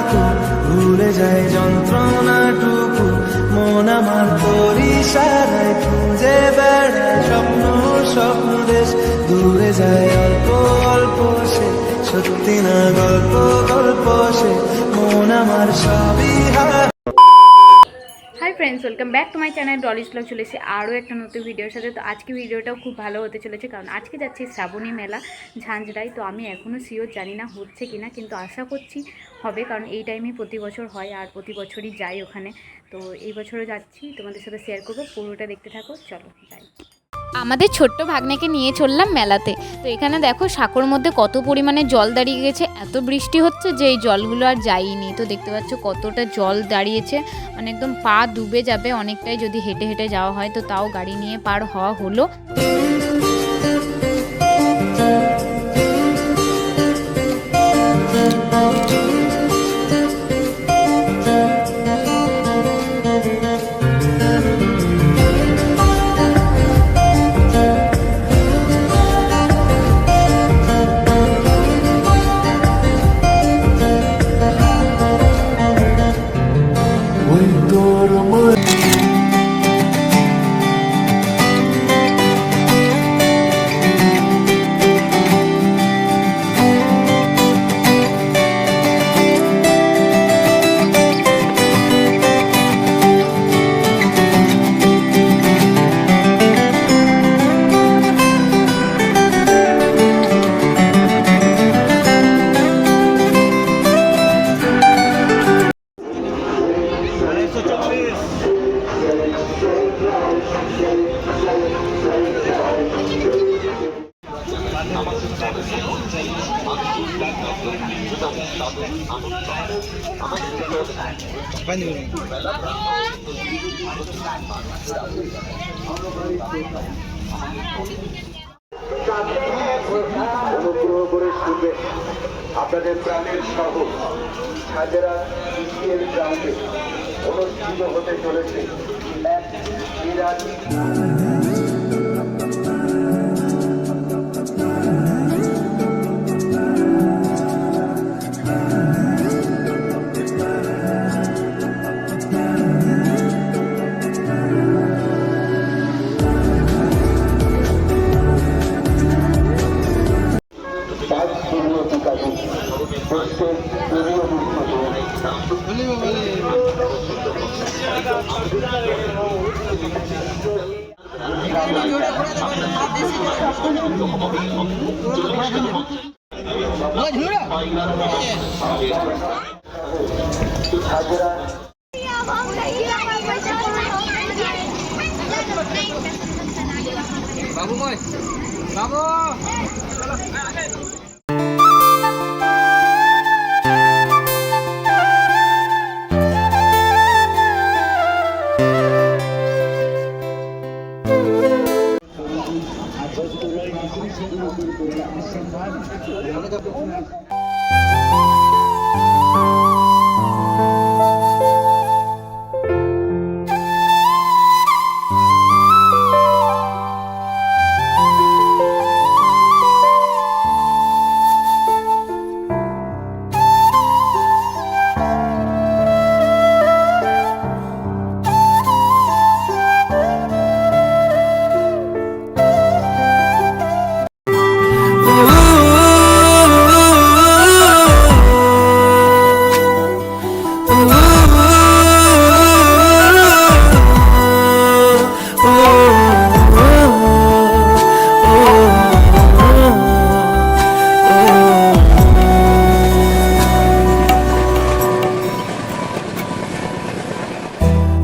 থাকো ভুলে যায় যন্ত্রণাটুকু, মন আমার তোরই সারায় খুঁজে বেড়ায়। স্বপ্ন স্বপ্ন দেশ, দূরে যায় অল্প অল্প সে, সত্যি না গল্প গল্প সে, মন আমার সবই hi friends welcome back to my channel Dolly's vlog চলেছে আরও একটা নতুন ভিডিওর সাথে। তো আজকে ভিডিওটাও খুব ভালো হতে চলেছে, কারণ আজকে যাচ্ছি শ্রাবণী মেলা, ঝাঁঝরাই। তো আমি এখনও শিওর জানি না হচ্ছে কি না কিন্তু আশা করছি হবে, কারণ এই টাইমে প্রতি বছর হয় আর প্রতি বছরই যাই ওখানে। তো এই বছরও যাচ্ছি, তোমাদের সাথে শেয়ার করব, পুরোটা দেখতে থাকো, চলো যাই আমাদের ছোট্ট ভাগ্নেকে নিয়ে চললাম মেলাতে। তো এখানে দেখো সাঁকোর মধ্যে কত পরিমাণে জল দাঁড়িয়ে গেছে, এত বৃষ্টি হচ্ছে যে এই জলগুলো আর যায়নি। তো দেখতে পাচ্ছ কতটা জল দাঁড়িয়েছে মানে একদম পা ডুবে যাবে অনেকটাই যদি হেঁটে হেঁটে যাওয়া হয়, তো তাও গাড়ি নিয়ে পার হওয়া হলো। ওই অনুগ্রহ করে শুনবেন আপনাদের প্রাণের শহর হাজারা ইসিএল গ্রাউন্ডে অনুষ্ঠিত হতে চলেছে এক বিরাট બાબુ કોઈ બાબુ হাজারা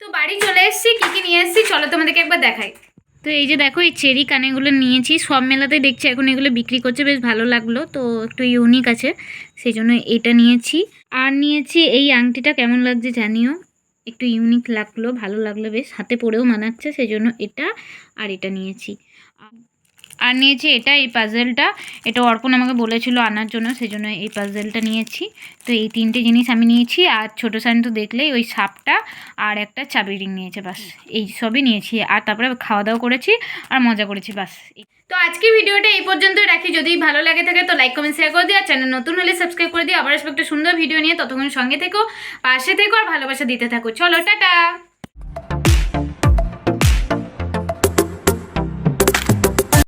তো বাড়ি চলে এসেছি, কী কী নিয়ে এসেছি, চলো তোমাদেরকে একবার দেখাই। তো এই যে দেখো, এই চেরি কানেগুলো নিয়েছি, সব মেলাতেই দেখছি, এখন এগুলো বিক্রি করছে, বেশ ভালো লাগল, তো একটু ইউনিক আছে, সেই জন্য এটা নিয়েছি। আর নিয়েছি, এই আংটিটা কেমন লাগছে জানিও? একটু ইউনিক লাগল, ভালো লাগল, বেশ হাতে পরেও মানাচ্ছে, সেই জন্য এটা আর এটা নিয়েছি। আর নিয়েছি এটা, এই পাজেলটা এটা অর্পণ আমাকে বলেছিল আনার জন্য সেই জন্য এই পাজেলটা নিয়েছি। তো এই তিনটে জিনিস আমি নিয়েছি, আর ছোটো সাইন তো দেখলেই ওই সাপটা আর একটা চাবি রিং নিয়েছে, বাস। এই সবই নিয়েছি, আর তারপরে খাওয়া দাওয়া করেছি, আর মজা করেছি, বাস। তো আজকে ভিডিওটা এই পর্যন্তই রাখি। যদি ভালো লাগে থাকে তো লাইক কমেন্ট শেয়ার করে দিও, আর চ্যানেল নতুন হলে সাবস্ক্রাইব করে দিও। আবার আসব একটা সুন্দর ভিডিও নিয়ে। ততক্ষণ সঙ্গে থেকো, পাশে থেকো, আর ভালোবাসা দিতে থাকো। চলো, টাটা!